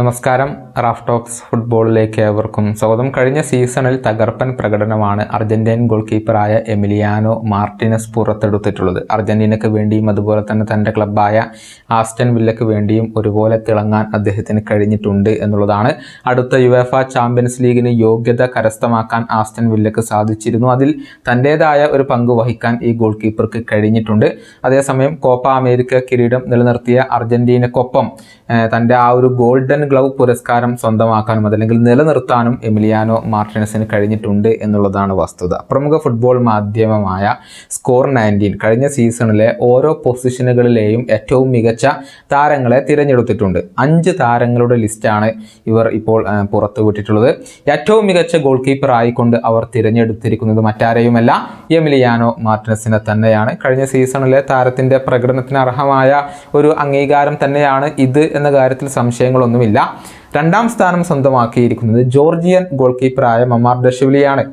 നമസ്കാരം. Raf talks ഫുട്ബോളിലേക്ക് ഏവർക്കും സ്വാഗതം. കഴിഞ്ഞ സീസണിൽ തകർപ്പൻ പ്രകടനമാണ് അർജന്റീൻ ഗോൾ കീപ്പറായ എമിലിയാനോ മാർട്ടിനസ് പുറത്തെടുത്തിട്ടുള്ളത്. അർജന്റീനയ്ക്ക് വേണ്ടിയും അതുപോലെ തന്നെ തന്റെ ക്ലബ്ബായ ആസ്റ്റൻ വില്ലയ്ക്ക് വേണ്ടിയും ഒരുപോലെ തിളങ്ങാൻ അദ്ദേഹത്തിന് കഴിഞ്ഞിട്ടുണ്ട് എന്നുള്ളതാണ്. അടുത്ത യുവേഫ ചാമ്പ്യൻസ് ലീഗിന് യോഗ്യത കരസ്ഥമാക്കാൻ ആസ്റ്റൻ വില്ലയ്ക്ക് സാധിച്ചിരുന്നു. അതിൽ തന്റേതായ ഒരു പങ്ക് വഹിക്കാൻ ഈ ഗോൾ കീപ്പർക്ക് കഴിഞ്ഞിട്ടുണ്ട്. അതേസമയം കോപ്പ അമേരിക്ക കിരീടം നിലനിർത്തിയ അർജന്റീനക്കൊപ്പം തന്റെ ആ ഒരു ഗോൾഡൻ ഗ്ലൗ പുരസ്കാരം സ്വന്തമാക്കാനും അതല്ലെങ്കിൽ നിലനിർത്താനും എമിലിയാനോ മാർട്ടിനസിന് കഴിഞ്ഞിട്ടുണ്ട് എന്നുള്ളതാണ് വസ്തുത. പ്രമുഖ ഫുട്ബോൾ മാധ്യമമായ സ്കോർ നയന്റീൻ കഴിഞ്ഞ സീസണിലെ ഓരോ പൊസിഷനുകളിലെയും ഏറ്റവും മികച്ച താരങ്ങളെ തിരഞ്ഞെടുത്തിട്ടുണ്ട്. അഞ്ച് താരങ്ങളുടെ ലിസ്റ്റാണ് ഇവർ ഇപ്പോൾ പുറത്തുവിട്ടിട്ടുള്ളത്. ഏറ്റവും മികച്ച ഗോൾ കീപ്പർ ആയിക്കൊണ്ട് അവർ തിരഞ്ഞെടുത്തിരിക്കുന്നത് മറ്റാരെയുമല്ല എമിലിയാനോ മാർട്ടിനസിനെ തന്നെയാണ്. കഴിഞ്ഞ സീസണിലെ താരത്തിന്റെ പ്രകടനത്തിന് അർഹമായ ഒരു അംഗീകാരം തന്നെയാണ് ഇത് എന്ന കാര്യത്തിൽ സംശയങ്ങളൊന്നുമില്ല. രണ്ടാം സ്ഥാനം സ്വന്തമാക്കിയിരിക്കുന്നത് ജോർജിയൻ ഗോൾ കീപ്പറായ മമാർ ഡഷവിലിയാണ്.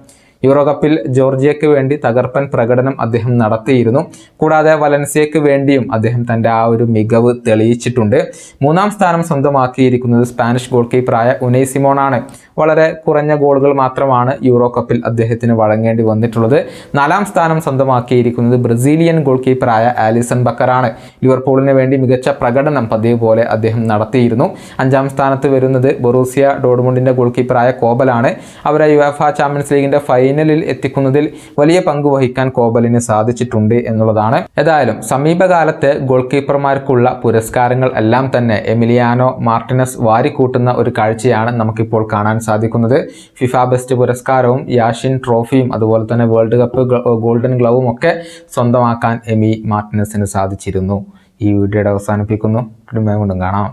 യൂറോ കപ്പിൽ ജോർജിയയ്ക്ക് വേണ്ടി തകർപ്പൻ പ്രകടനം അദ്ദേഹം നടത്തിയിരുന്നു. കൂടാതെ വലൻസിയയ്ക്ക് വേണ്ടിയും അദ്ദേഹം തന്റെ ആ ഒരു മികവ് തെളിയിച്ചിട്ടുണ്ട്. മൂന്നാം സ്ഥാനം സ്വന്തമാക്കിയിരിക്കുന്നത് സ്പാനിഷ് ഗോൾ കീപ്പറായ ഉനൈ സിമോണാണ്. വളരെ കുറഞ്ഞ ഗോളുകൾ മാത്രമാണ് യൂറോ കപ്പിൽ അദ്ദേഹത്തിന് വഴങ്ങേണ്ടി വന്നിട്ടുള്ളത്. നാലാം സ്ഥാനം സ്വന്തമാക്കിയിരിക്കുന്നത് ബ്രസീലിയൻ ഗോൾ കീപ്പറായ ആലിസൺ ബക്കറാണ്. ലിവർപൂളിന് വേണ്ടി മികച്ച പ്രകടനം പതിവ് പോലെ അദ്ദേഹം നടത്തിയിരുന്നു. അഞ്ചാം സ്ഥാനത്ത് വരുന്നത് ബൊറൂസിയ ഡോഡ്മുണ്ടിന്റെ ഗോൾ കീപ്പറായ കോബലാണ്. അവരെ യുഎഫ ചാമ്പ്യൻസ് ലീഗിന്റെ ഫൈനലിൽ എത്തിക്കുന്നതിൽ വലിയ പങ്ക് വഹിക്കാൻ കോബലിന് സാധിച്ചിട്ടുണ്ട് എന്നുള്ളതാണ്. ഏതായാലും സമീപകാലത്തെ ഗോൾ കീപ്പർമാർക്കുള്ള പുരസ്കാരങ്ങൾ എല്ലാം തന്നെ എമിലിയാനോ മാർട്ടിനസ് വാരിക്കൂട്ടുന്ന ഒരു കാഴ്ചയാണ് നമുക്കിപ്പോൾ കാണാൻ സാധിക്കുന്നത്. ഫിഫ ബെസ്റ്റ് പുരസ്കാരവും യാഷിൻ ട്രോഫിയും അതുപോലെ തന്നെ വേൾഡ് കപ്പ് ഗോൾഡൻ ഗ്ലവും ഒക്കെ സ്വന്തമാക്കാൻ എമി മാർട്ടിനസിന് സാധിച്ചിരുന്നു. ഈ വീഡിയോയുടെ അവസാനിപ്പിക്കുന്നു. കൊണ്ടും കാണാം.